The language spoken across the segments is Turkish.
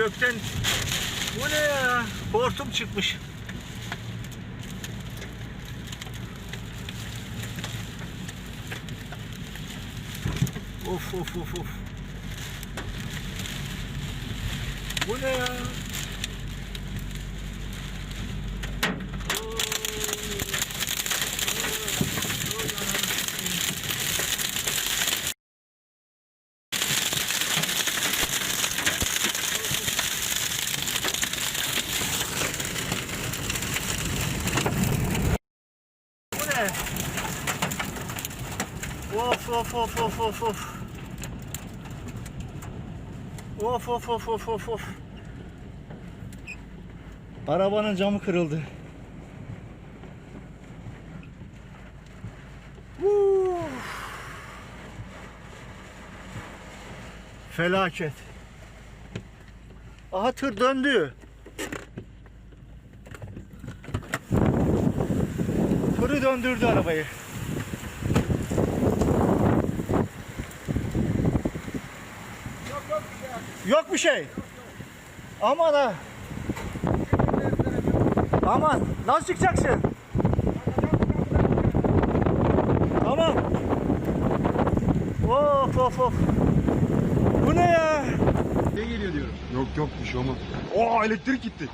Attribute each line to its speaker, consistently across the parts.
Speaker 1: gerçekten. Bu ne ya? Hortum çıkmış. Of of of of. Bu ne ya? Ne? Of of of of of of. Of of of of of of. Arabanın camı kırıldı. Uf. Felaket. Aha tır döndü. Tırı döndürdü arabayı. Yok bir şey. Aman ha. Aman. Nasıl çıkacaksın? Tamam. Of of of. Bu ne ya?
Speaker 2: Ne geliyor diyorum.
Speaker 3: Yok yok bir şey olmaz. Oo elektrik gitti.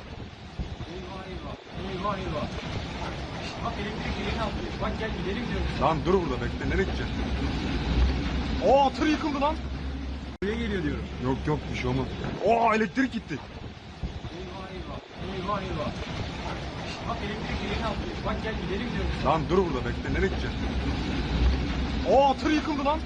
Speaker 2: Eyvah eyvah. Eyvah eyvah. Bak elektrik direğini aldı. Bak gel gidelim diyorum.
Speaker 3: Lan dur burada bekle nereye gideceksin? Oo tır yıkıldı lan.
Speaker 2: Buraya geliyor diyorum.
Speaker 3: Yok yok bir şey olmaz. Oo elektrik gitti.
Speaker 2: Eyvah eyvah. Eyvah eyvah. Bak elektrik direğini aldı. Bak gel gidelim diyorum.
Speaker 3: Lan dur burada bekle nereye gideceksin? Oo tır yıkıldı lan.